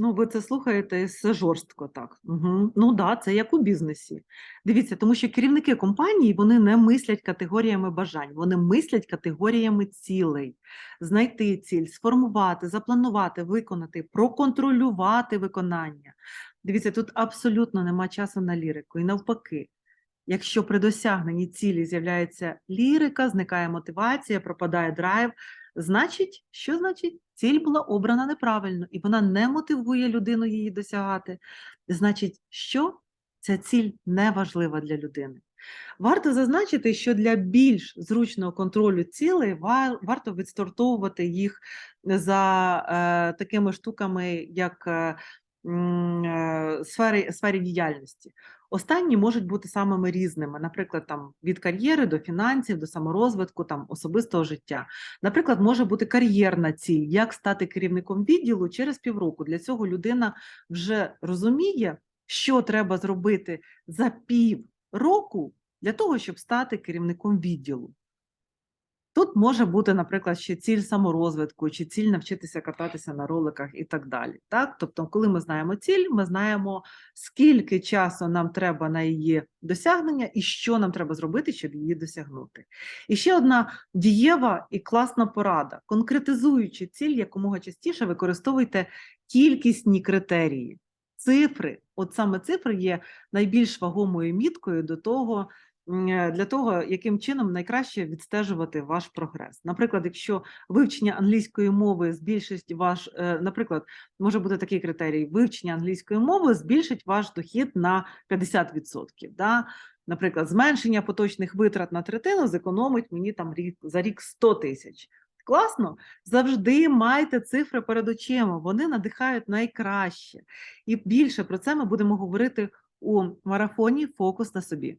Ну, ви це слухаєте все жорстко так. Угу. Ну да, це як у бізнесі. Дивіться, тому що керівники компанії вони не мислять категоріями бажань, вони мислять категоріями цілей. Знайти ціль, сформувати, запланувати, виконати, проконтролювати виконання. Дивіться, тут абсолютно нема часу на лірику. І навпаки, якщо при досягненні цілі з'являється лірика, зникає мотивація, пропадає драйв, значить, що значить? Ціль була обрана неправильно, і вона не мотивує людину її досягати. Значить, що ця ціль не важлива для людини. Варто зазначити, що для більш зручного контролю цілей ва- варто відстартовувати їх за е, такими штуками, як е, е, сфери, сфері діяльності. Останні можуть бути самими різними, наприклад, там від кар'єри до фінансів, до саморозвитку, там особистого життя. Наприклад, може бути кар'єрна ціль, як стати керівником відділу через півроку. Для цього людина вже розуміє, що треба зробити за пів року для того, щоб стати керівником відділу. Тут може бути, наприклад, ще ціль саморозвитку, чи ціль навчитися кататися на роликах і так далі. Так? Тобто, коли ми знаємо ціль, ми знаємо, скільки часу нам треба на її досягнення і що нам треба зробити, щоб її досягнути. І ще одна дієва і класна порада. Конкретизуючи ціль, якомога частіше використовуйте кількісні критерії. Цифри, от саме цифри є найбільш вагомою міткою до того, для того, яким чином найкраще відстежувати ваш прогрес. Наприклад, якщо вивчення англійської мови збільшить ваш, е, наприклад, може бути такий критерій: вивчення англійської мови збільшить ваш дохід на 50%. Да? Наприклад, зменшення поточних витрат на третину зекономить мені там рік за рік 100 тисяч. Класно, завжди майте цифри перед очима, вони надихають найкраще. І більше про це ми будемо говорити у марафоні Фокус на собі.